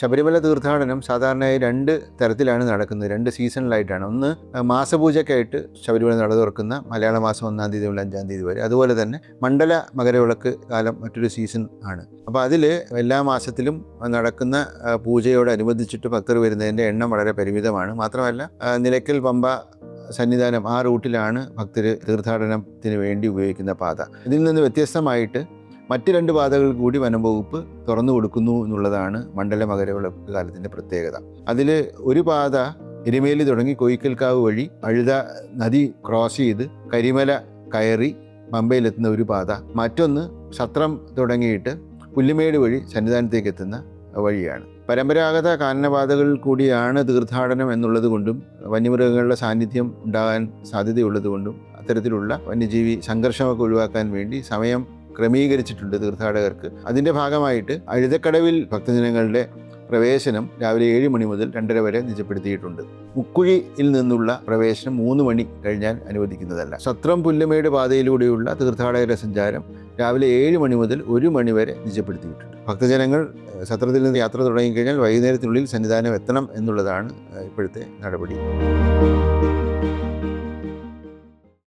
ശബരിമല തീർത്ഥാടനം സാധാരണയായി രണ്ട് തരത്തിലാണ് നടക്കുന്നത് രണ്ട് സീസണിലായിട്ടാണ്. ഒന്ന് മാസപൂജയ്ക്കായിട്ട് ശബരിമല നട തുറക്കുന്ന മലയാള മാസം ഒന്നാം തീയതി മുതൽ അഞ്ചാം തീയതി വരെ. അതുപോലെ തന്നെ മണ്ഡല മകരവിളക്ക് കാലം മറ്റൊരു സീസൺ ആണ്. അപ്പോൾ അതിൽ എല്ലാ മാസത്തിലും നടക്കുന്ന പൂജയോടനുബന്ധിച്ചിട്ട് ഭക്തർ വരുന്നതിന്റെ എണ്ണം വളരെ പരിമിതമാണ്. മാത്രമല്ല നിലയ്ക്കൽ പമ്പ സന്നിധാനം ആ റൂട്ടിലാണ് ഭക്തർ തീർത്ഥാടനത്തിന് വേണ്ടി ഉപയോഗിക്കുന്ന പാത. ഇതിൽ നിന്ന് വ്യത്യസ്തമായിട്ട് മറ്റ് രണ്ട് പാതകൾ കൂടി വനം വകുപ്പ് തുറന്നു കൊടുക്കുന്നു എന്നുള്ളതാണ് മണ്ഡല മകരവിളക്ക് കാലത്തിന്റെ പ്രത്യേകത. അതിൽ ഒരു പാത എരുമേലി തുടങ്ങി കോയിക്കൽക്കാവ് വഴി അഴുത നദി ക്രോസ് ചെയ്ത് കരിമല കയറി പമ്പയിലെത്തുന്ന ഒരു പാത. മറ്റൊന്ന് സത്രം തുടങ്ങിയിട്ട് പുല്ലുമേട് വഴി സന്നിധാനത്തേക്ക് എത്തുന്ന വഴിയാണ്. പരമ്പരാഗത കാനനപാതകളിൽ കൂടിയാണ് തീർത്ഥാടനം എന്നുള്ളത് കൊണ്ടും വന്യമൃഗങ്ങളുടെ സാന്നിധ്യം ഉണ്ടാകാൻ സാധ്യതയുള്ളത് കൊണ്ടും അത്തരത്തിലുള്ള വന്യജീവി സംഘർഷമൊക്കെ ഒഴിവാക്കാൻ വേണ്ടി സമയം ക്രമീകരിച്ചിട്ടുണ്ട് തീർത്ഥാടകർക്ക്. അതിന്റെ ഭാഗമായിട്ട് അഴുതക്കടവിൽ ഭക്തജനങ്ങളുടെ പ്രവേശനം രാവിലെ ഏഴ് മണി മുതൽ രണ്ടര വരെ നിജപ്പെടുത്തിയിട്ടുണ്ട്. മുക്കുഴിയിൽ നിന്നുള്ള പ്രവേശനം മൂന്ന് മണി കഴിഞ്ഞാൽ അനുവദിക്കുന്നതല്ല. സത്രം പുല്ലുമേട് പാതയിലൂടെയുള്ള തീർത്ഥാടകരുടെ സഞ്ചാരം രാവിലെ ഏഴ് മണി മുതൽ ഒരു മണി വരെ നിജപ്പെടുത്തിയിട്ടുണ്ട്. ഭക്തജനങ്ങൾ സത്രത്തിൽ നിന്ന് യാത്ര തുടങ്ങിക്കഴിഞ്ഞാൽ വൈകുന്നേരത്തിനുള്ളിൽ സന്നിധാനം എത്തണം എന്നുള്ളതാണ് ഇപ്പോഴത്തെ നടപടി.